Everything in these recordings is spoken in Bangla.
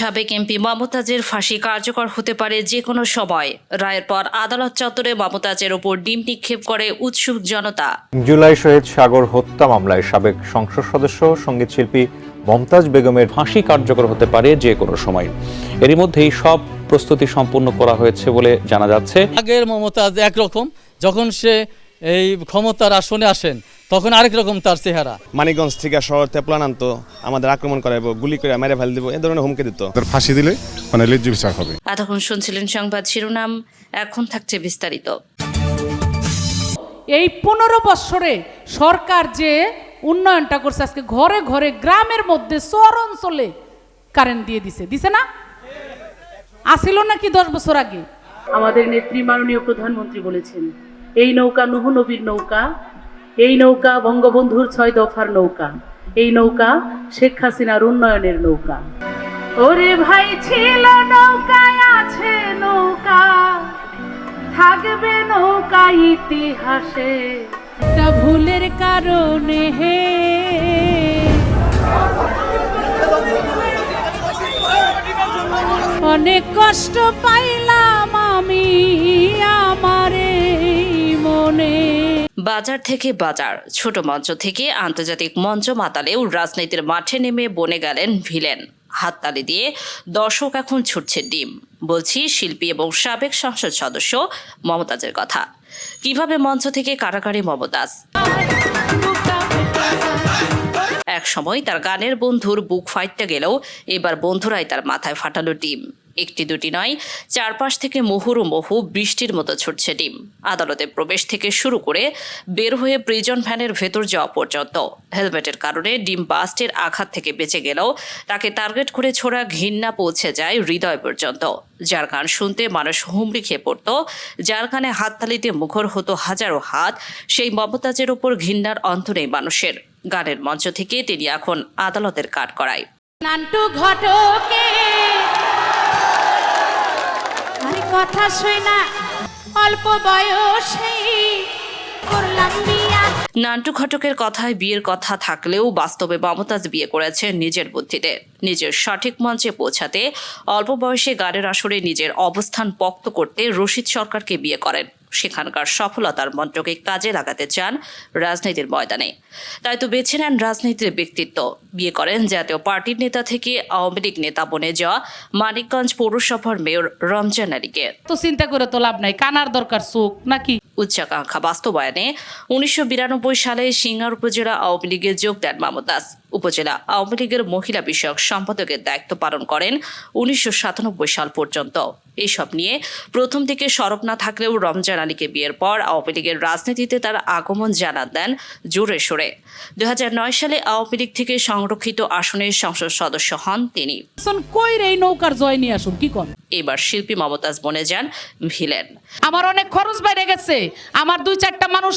সাবেক এমপি মমতাজের ফাঁসি কার্যকর হতে পারে যে কোনো সময়। রায়ের পর আদালত চত্বরে মমতাজের ওপর ডিম নিক্ষেপ করে উৎসুক জনতা। জুলাই শহীদ সাগর হত্যা মামলায় সাবেক সংসদ সদস্য সংগীত শিল্পী মমতাজ বেগমের ফাঁসি কার্যকর হতে পারে যে কোনো সময়। এরই মধ্যেই সব প্রস্তুতি সম্পূর্ণ করা হয়েছে বলে জানা যাচ্ছে। আগের মমতাজ একরকম যখন সে এই ক্ষমতার আসনে আসেন তখন আরেক রকম তার চেহারা। মানিকগঞ্জ থেকে শহর থেকে প্লান আনতো আমাদের আক্রমণ করাবো গুলি করে মেরে ফেল দিব এ ধরনের হুমকি দিত। ফাঁসি দিলে মানে লেজ্জ বিচার হবে। এতক্ষণ শুনছিলেন সংবাদ শিরোনাম এখন থাকছে বিস্তারিত। এই পনেরো বৎসরে সরকার যে উন্নয়নটা করছে আজকে ঘরে ঘরে গ্রামের মধ্যে শহর অঞ্চলে কারেন্ট দিয়ে দিছে। দিছে না? আসিল নাকি দশ বছর আগে? আমাদের নেত্রী মাননীয় প্রধানমন্ত্রী বলেছেন এই নৌকা নুহ নবীর নৌকা, এই নৌকা বঙ্গবন্ধুর ছয় দফার নৌকা, এই নৌকা শেখ হাসিনার উন্নয়নের নৌকা। ওরে ভাই, ছিল নৌকায় আছে নৌকা, থাকবে নৌকা ইতিহাসে। একটা ভুলের কারণে হে। অনেক কষ্ট পাইলাম আমি মনে। বাজার থেকে বাজার, ছোট মঞ্চ থেকে আন্তর্জাতিক মঞ্চ মাতালেও রাজনীতির মাঠে নেমে বনে গেলেন ভিলেন। হাততালি দিয়ে দর্শক এখন ছুটছে ডিম, বলছি শিল্পী এবং সাবেক সংসদ সদস্য মমতাজের কথা। কীভাবে মঞ্চ থেকে কারাকারি মমতাজ? এক সময় তার গানের বন্ধুর বুক ফাইটটা গেলেও এবার বন্ধুরাই তার মাথায় ফাটালো ডিম। একটি দুটি নয়, চারপাশ থেকে মুহুরু মহু বৃষ্টির মতো ছুটছে ডিম। আদালতে প্রবেশ থেকে শুরু করে বের হয়ে প্রিজন ভ্যানের ভেতর যাওয়া পর্যন্ত। হেলমেটের কারণে ডিম বাস্টের আঘাত থেকে বেঁচে গেলেও তাকে টার্গেট করে ছোড়া ঘৃণা পৌঁছে যায় হৃদয় পর্যন্ত। যার গান শুনতে মানুষ হুমড়ি খেয়ে পড়ত, যার গানে হাততালিতে মুখর হতো হাজারো হাত, সেই মমতাজের ওপর ঘৃণার অন্ত নেই মানুষের। গানের মঞ্চ থেকে তিনি এখন আদালতের কাঠ করায় নান্টু ঘটকে কথা শুই না। অল্প বয়সে নান্টু ঘটকের কথায় বিয়ের কথা থাকলেও বাস্তবে মমতাজ বিয়ে করেছেন নিজের বুদ্ধিতে। নিজের সঠিক মঞ্চে পৌঁছাতে অল্প বয়সে গানের আসরে নিজের অবস্থান পক্ত করতে রশিদ সরকারকে বিয়ে করেন। সেখানকার সফলতার মন্ত্রকে কাজে লাগাতে চান রাজনীতির ময়দানে। তাই তো বেছে নেন রাজনীতির ব্যক্তিত্ব। বিয়ে করেন জাতীয় পার্টির নেতা থেকে আওয়ামী লীগ নেতা বনে যাওয়া মানিকগঞ্জ পৌরসভার মেয়র রমজান আলীকে। তো চিন্তা করে তো লাভ নাই কানার দরকার চোখ নাকি? উচ্চাকাঙ্ক্ষা বাস্তবায়নে উনিশশো বিরানব্বই সালে সিঙ্গার উপজেলা আওয়ামী লীগে যোগ দেন মামতাজ উপজেলা আওয়ামী লীগের মহিলা বিষয়ক সম্পাদকের দায়িত্ব পালন করেন উনিশশো সাতানব্বই সাল পর্যন্ত। এইসব নিয়ে প্রথম দিকে সরব না থাকলেও রমজান আলীকে বিয়ের পর আওয়ামী লীগের রাজনীতিতে তার আগমন জানা দেন জোরে সোরে। দুহাজার নয় সালে আওয়ামী লীগ থেকে সংরক্ষিত আসনের সংসদ সদস্য হন তিনি। কই রে নৌকার জয় নিয়ে আসুন, কি কর এবার শিল্পী মমতাজ বনে যান ভিলেন। আমার অনেক খরচ বাইরে গেছে। আমার দুই চারটা মানুষ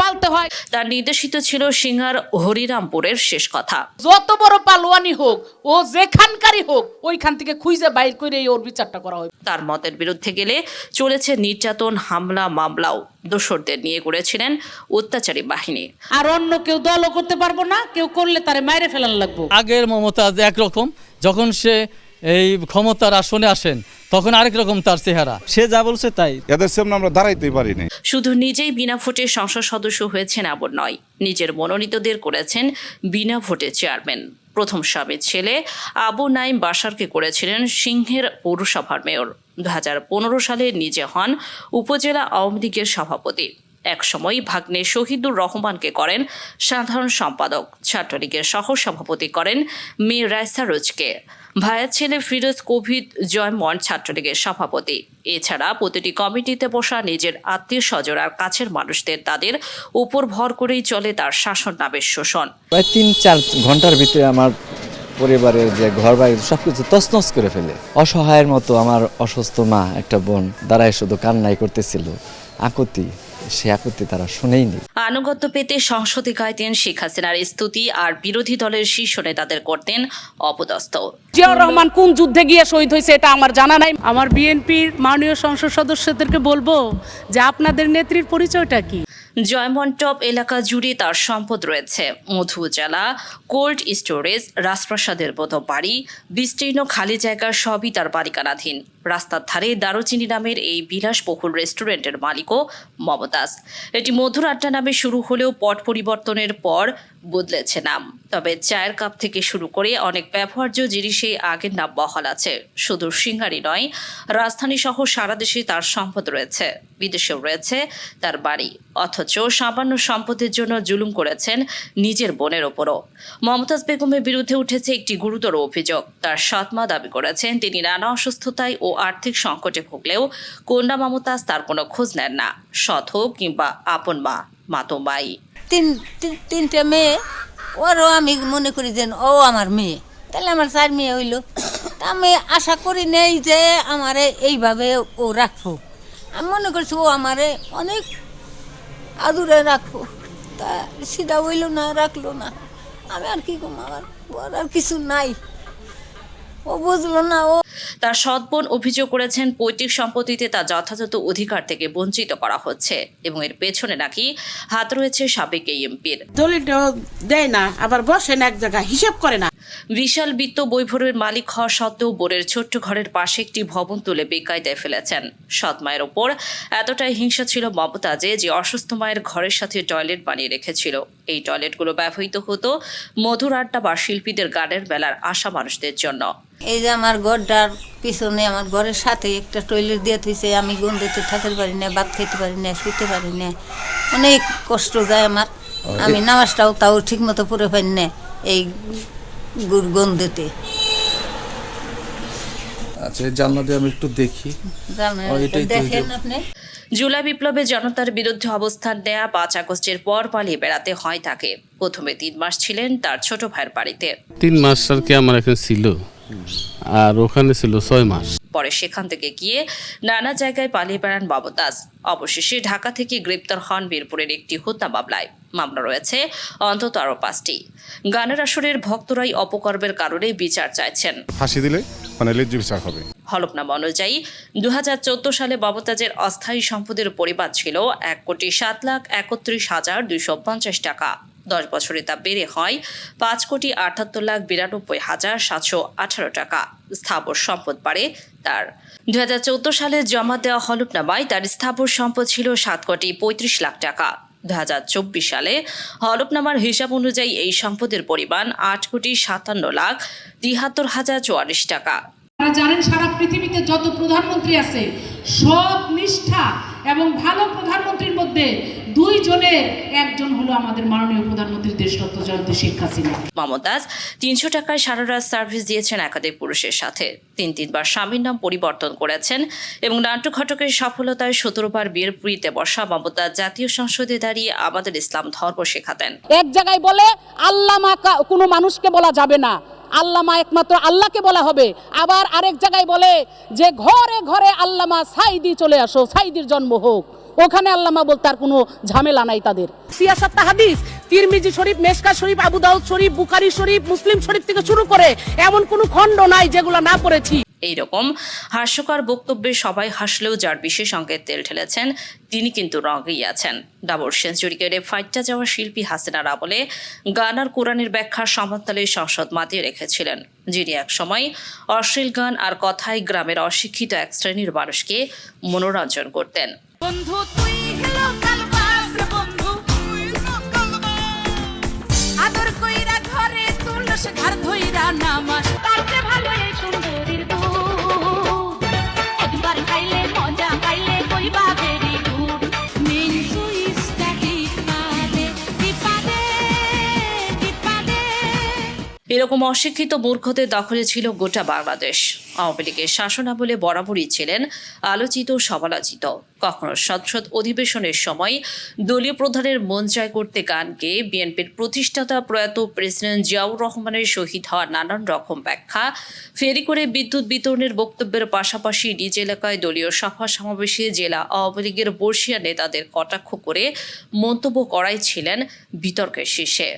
পালতে হয়। তার নির্দেশিত ছিল সিংহার হরিরামপুরের শেষ কথা। যত বড় পালোয়ানি হোক ও যেখানকারই হোক ওইখান থেকে খুঁজে বাইর করে এই ওর বিচারটা করা হয়। তার মতের বিরুদ্ধে গেলে চলেছে নির্যাতন হামলা মামলাও। দোসরদের নিয়ে করেছিলেন অত্যাচারী বাহিনী। আর অন্য কেউ দলও করতে পারব না কেউ করলে তারে মাইরে ফেলান লাগবো। আগের মমতাজ একরকম যখন সে এই ক্ষমতার আসনে আসেন তখন আরেক রকম তার চেহারা। সে যা বলছে তাই। এদের সামনে আমরা দাঁড়াইতেই পারিনি শুধু নিজেই বিনা ভোটে সংসদ সদস্য হয়েছেন এমন নয় নিজের মনোনীতদের করেছেন বিনা ভোটে চেয়ারম্যান। প্রথম স্বামীর ছেলে আবু নাইম বাসারকে করেছিলেন সিংহের পৌরসভার মেয়র। দু হাজার পনেরো সালে নিজে হন উপজেলা আওয়ামী লীগের সভাপতি। একসময় ভাগ্নে শহীদুর রহমানকে করেন সাধারণ সম্পাদক। ছাত্রলীগের সহ সভাপতি করেন মেয়ে রায়সা রোজকে ভাইয়ের ছেলে ফিরোজ কোভিদ জয়মন ছাত্রলীগের সভাপতি। এছাড়া প্রতিটি কমিটিতে বসা নিজের আত্মীয় স্বজন আর কাছের মানুষদের তাদের উপর ভর করেই চলে তার শাসন নামের শোষণ। প্রায় তিন চার ঘণ্টার ভিতরে আমার পরিবারের যে ঘর বাড়ি সবকিছু তছনছ করে ফেলে। অসহায়ের মতো আমার অসুস্থ মা, একটা বোন, দাঁড়ায় শুধু কান্নাই করতেছিল। আকুতি সে আপত্তি তারা শুনেইনি। আনুগত্য পেতে সংসদে গাইতেন শেখ হাসিনার স্তুতি আর বিরোধী দলের শীর্ষ নেতাদের করতেন অপদস্থ। জিয়াউর রহমান কোন যুদ্ধে গিয়ে শহীদ হয়েছে এটা আমার জানা নাই। আমার বিএনপির মাননীয় সংসদ সদস্যদেরকে বলব যে আপনাদের নেত্রীর পরিচয়টা কি? জয়মন্টপ এলাকা জুড়ে তার সম্পদ রয়েছে। মধু জ্বালা, কোল্ড স্টোরেজ, রাজপ্রাসাদের মতো বাড়ি, বিস্তীর্ণ খালি জায়গা সবই তার মালিকানাধীন। রাস্তার ধারে দারুচিনি নামের এই বিলাসবহুল রেস্টুরেন্টের মালিকও মমতাজ। এটি মধুর আড্ডা নামে শুরু হলেও পট পরিবর্তনের পর বদলেছে নাম। তবে চায়ের কাপ থেকে শুরু করে অনেক ব্যবহার্য জিনিসেই আগের নাম বহাল আছে। শুধু সিঙ্গারি নয় রাজধানী সহ সারা দেশে তার সম্পদ রয়েছে। বিদেশেও রয়েছে তার বাড়ি। অথচ সামান্য সম্পদের জন্য জুলুম করেছেন নিজের বোনের ওপরও। মমতাজ বেগমের বিরুদ্ধে উঠেছে একটি গুরুতর অভিযোগ। তার সৎমা দাবি করেছেন, তিনি নানা অসুস্থতায় ও আর্থিক সংকটে ভুগলেও কন্যা মমতাজ তার কোনো খোঁজ নেন না। সৎ হোক কিংবা আপন মা মাতোমাই তিন- তিনটে মেয়ে ওরও আমি মনে করি যে, ও আমার মেয়ে। তাহলে আমার চার মেয়ে হইল। তা আমি আশা করি নেই যে আমারে এইভাবে ও রাখব। আমি মনে করছি ও আমারে অনেক আদুরে রাখব। তা সিধা হইল না, রাখল না। আমি আর কি কম আমার আর কিছু নাই। ও বুঝলো না ও তার সৎ বোন অভিযোগ করেছেন পৈতৃক সম্পত্তিতে তার যথাযথ অধিকার থেকে বঞ্চিত করা হচ্ছে এবং এর পেছনে নাকি হাত রয়েছে সাবেক এই এমপির দলিলটাও দেয় না আবার বসে না এক জায়গায় হিসাব করে না। বিশাল বিত্ত বৈভবের মালিক হওয়া সত্ত্বেও বোরের ছোট্ট ঘরের পাশে একটি ভবন তুলে বেকায়দায় ফেলেছেন। সৎ মায়ের ওপর এতটাই হিংসা ছিল মমতাজে যে অসুস্থ মায়ের ঘরের সাথে টয়লেট বানিয়ে রেখেছিল। এই টয়লেটগুলো ব্যবহৃত হতো মধুর আড্ডা বা শিল্পীদের গানের মেলার আশা মানুষদের জন্য। এই যে আমার ঘরটার পিছনে আমার ঘরের সাথে একটা টয়লেট দিয়ে থইছে আমি গন্ধতে থাকতে পারি না ভাত খেতে পারি না শুতে পারি না। অনেক কষ্ট যায় আমার। আমি নামাজটাও তাও ঠিক মতো পড়ে পারি না এই গন্ধেতে। আচ্ছা এই জানলাতে আমি একটু দেখি। দেখেন আপনি? জুলাই বিপ্লবে জনতার বিরুদ্ধে অবস্থান নেয়া পাঁচ আগস্টের পর পালিয়ে বেড়াতে হয় তাকে। প্রথমে তিন মাস ছিলেন তার ছোট ভাইয়ের বাড়িতে। তিন মাস আর কি আমার এখানে ছিল। আর ওখানে ছিল ছয় মাস। পরে সেখান থেকে গিয়ে নানা জায়গায় পালিয়ে বেড়ান মমতাজ অবশেষে ঢাকা থেকে গ্রেপ্তার হন বীরপুরের একটি হত্যা মামলায়। মামলা রয়েছে অন্তত আরও পাঁচটি। গানের আসরের ভক্তরাই অপকর্মের কারণে বিচার চাইছেন। ফাঁসি দিলে মানে লেজ্জ বিচার হবে। হলফনামা অনুযায়ী দু হাজার চোদ্দ সালে মমতাজের অস্থায়ী সম্পদের পরিমাণ ছিল এক কোটি সাত লাখ একত্রিশ হাজার দুইশো পঞ্চাশ টাকা। দশ বছরে তা বেড়ে হয় পাঁচ কোটি আটাত্তর লাখ বিরানব্বই হাজার সাতশো আঠারো টাকা। স্থাবর সম্পদ বাড়ে তার। দুই হাজার চোদ্দ সালে জমা দেওয়া হলফনামায় তার স্থাবর সম্পদ ছিল সাত কোটি পঁয়ত্রিশ লাখ টাকা। দু হাজার চব্বিশ সালে হলফনামার হিসাব অনুযায়ী এই সম্পদের পরিমাণ আট কোটি সাতান্ন লাখ তিহাত্তর হাজার চুয়াল্লিশ টাকা। আপনারা জানেন সারা পৃথিবীতে যত প্রধানমন্ত্রী আছে সব নিষ্ঠা এবং ভালো প্রধানমন্ত্রীর মধ্যে দুইজনের একজন হলো আমাদের মাননীয় প্রধানমন্ত্রী দেশরত্ন জয়ন্তী শেখ হাসিনা। মমতাজ তিনশো টাকায় সারা রাত সার্ভিস দিয়েছেন একাধিক পুরুষের সাথে। তিন তিনবার স্বামীর নাম পরিবর্তন করেছেন এবং নাট্য ঘটকের সফলতায় সতেরোবার বিয়ের পুরীতে বসা মমতাজ জাতীয় সংসদে দাঁড়িয়ে আমাদের ইসলাম ধর্ম শেখাতেন। এক জায়গায় বলে আল্লামা কোনো মানুষকে বলা যাবে না। আল্লামা একমাত্র আল্লাহকে বলা হবে। আবার আরেক জায়গায় বলে যে, ঘরে ঘরে আল্লামা সাইদি চলে আসো সাইদির জন্ম হোক। ওখানে আল্লামা বলতে আর কোনো ঝামেলা নাই তাদের। সিয়াসাত হাদিস, তিরমিজি শরীফ মেশকা শরীফ, আবু দাউদ শরীফ, বুখারি শরীফ, মুসলিম শরীফ থেকে শুরু করে এমন কোনো খণ্ড নাই যেগুলো না পড়েছি। এইরকম। হাস্যকর বক্তব্যে সবাই হাসলেও যার বিশেষ অঙ্কের তেল ঠেলেছেন, তিনি কিন্তু রঙেই আছেন। ডাবল সেঞ্চুরি কেড়ে ফাইটটা যাওয়া শিল্পী হাসিনা রাবলে গান আর কোরআনের ব্যাখ্যা সমান্তালে সংসদ মাতিয়ে রেখেছিলেন। যিনি একসময় অশ্লীল গান আর কথায় গ্রামের অশিক্ষিত এক শ্রেণির মানুষকে মনোরঞ্জন করতেন। তুলস ঘর ধইরা নামাস। এরকম অশিক্ষিত মূর্খদের দখলে ছিল গোটা বাংলাদেশ। আওয়ামী লীগের শাসনামলে বরাবরই ছিলেন আলোচিত, সমালোচিত। কখনো সংসদ অধিবেশনের সময় দলীয় প্রধানের মন জয় করতে গান গেয়ে বিএনপির প্রতিষ্ঠাতা প্রয়াত প্রেসিডেন্ট জিয়াউর রহমানের শহীদ হওয়া নানান রকম ব্যাখ্যা, ফেরি করে বিদ্যুৎ বিতরণের বক্তব্যের পাশাপাশি নিজ এলাকায় দলীয় সভা সমাবেশে জেলা আওয়ামী লীগের বর্ষিয়া নেতাদের কটাক্ষ করে মন্তব্য করাই ছিলেন বিতর্কের শীর্ষে।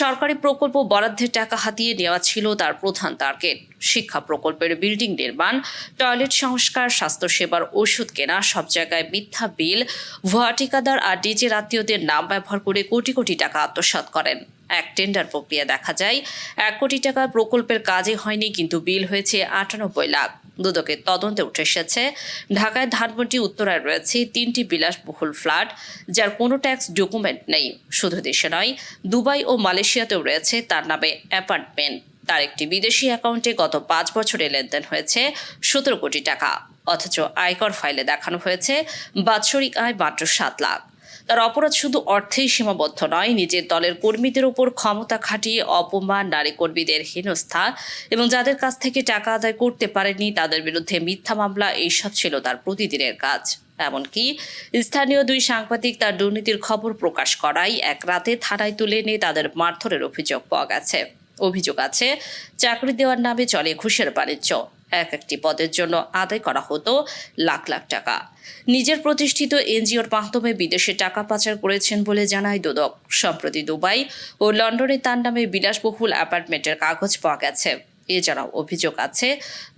সরকারি প্রকল্প বরাদ্দের টাকা হাতিয়ে নেওয়া ছিল তার প্রধান টার্গেট। শিক্ষা প্রকল্পের বিল্ডিং নির্মাণ, টয়লেট সংস্কার, স্বাস্থ্যসেবার ওষুধ কেনা, সব জায়গায় মিথ্যা বিল, ভুয়া ঠিকাদার আর ডিজের আত্মীয়দের নাম ব্যবহার করে কোটি কোটি টাকা আত্মসাৎ করেন। এক টেন্ডার প্রক্রিয়া দেখা যায়, এক কোটি টাকার প্রকল্পের কাজে হয়নি কিন্তু বিল হয়েছে আটানব্বই লাখ। দুদকের তদন্তে উঠে এসেছে। ঢাকায় ধানমন্ডি উত্তরায় রয়েছে তিনটি বিলাসবহুল ফ্ল্যাট, যার কোনো ট্যাক্স ডকুমেন্ট নেই। শুধু দেশে নয়, দুবাই ও মালয়েশিয়াতেও রয়েছে তার নামে অ্যাপার্টমেন্ট। তার একটি বিদেশি অ্যাকাউন্টে গত পাঁচ বছরে লেনদেন হয়েছে সতেরো কোটি টাকা। অথচ আয়কর ফাইলে দেখানো হয়েছে বাৎসরিক আয় মাত্র সাত লাখ। তার অপরাধ শুধু অর্থেই সীমাবদ্ধ নয়, নিজের দলের কর্মীদের উপর ক্ষমতা খাটিয়ে অপমান নারী কর্মীদের হেনস্থা এবং যাদের কাছ থেকে টাকা আদায় করতে পারেনি তাদের বিরুদ্ধে মিথ্যা মামলা এইসব ছিল তার প্রতিদিনের কাজ। এমনকি স্থানীয় দুই সাংবাদিক তার দুর্নীতির খবর প্রকাশ করায় এক রাতে থানায় তুলে নিয়ে তাদের মারধরের অভিযোগ পাওয়া গেছে। অভিযোগ আছে, চাকরি দেওয়ার নামে চলে ঘুষের বাণিজ্য। এক একটি পদের জন্য আদায় করা হতো লাখ লাখ টাকা। নিজের প্রতিষ্ঠিত এনজিওর মাধ্যমে বিদেশে টাকা পাচার করেছেন বলে জানায় দুদক। সম্প্রতি দুবাই ও লন্ডনে তার নামে বিলাসবহুল অ্যাপার্টমেন্টের কাগজ পাওয়া গেছে। এছাড়াও অভিযোগ আছে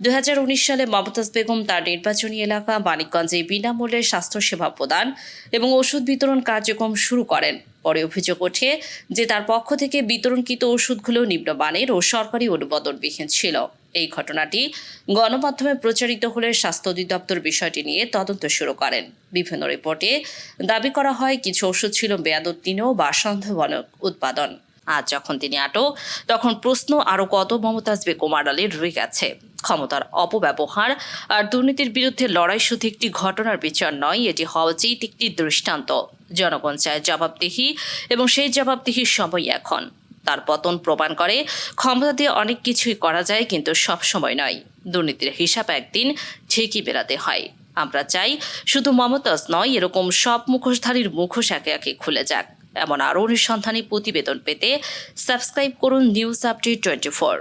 দুই হাজার উনিশ সালে মমতাজ বেগম তার নির্বাচনী এলাকা মানিকগঞ্জে বিনামূল্যে স্বাস্থ্যসেবা প্রদান এবং ওষুধ বিতরণ কার্যক্রম শুরু করেন। পরে অভিযোগ ওঠে যে তার পক্ষ থেকে বিতরণকৃত ওষুধগুলো নিম্নমানের ও সরকারি অনুমোদনবিহীন ছিল। এই ঘটনাটি গণমাধ্যমে প্রচারিত হলে স্বাস্থ্য অধিদপ্তর বিষয়টি নিয়ে তদন্ত শুরু করেন। বিভিন্ন রিপোর্টে দাবি করা হয়, কিছু ওষুধ ছিল মেয়াদোত্তীর্ণ বা সন্দেহজনক উৎপাদন। আজ যখন তিনি আটক, তখন প্রশ্ন আরও কত মমতাজ বেগম আড়ালে রয়ে গেছে? ক্ষমতার অপব্যবহার আর দুর্নীতির বিরুদ্ধে লড়াই শুধু একটি ঘটনার বিচার নয়, এটি হওয়া উচিত একটি দৃষ্টান্ত। জনগণ চায় জবাবদিহি এবং সেই জবাবদিহির সময় এখন। তার পতন প্রমাণ করে। ক্ষমতা দিয়ে অনেক কিছুই করা যায়, কিন্তু সব সময় নয়। দুর্নীতির হিসাব একদিন ঠিকই বেরাতে হয়। আমরা চাই শুধু মমতাজ নয়, এরকম সব মুখোশধারীর মুখোশ একে একে খুলে যাক। এমন আরও অনুসন্ধানী প্রতিবেদন পেতে সাবস্ক্রাইব করুন নিউজ আপডেট টোয়েন্টি ফোর।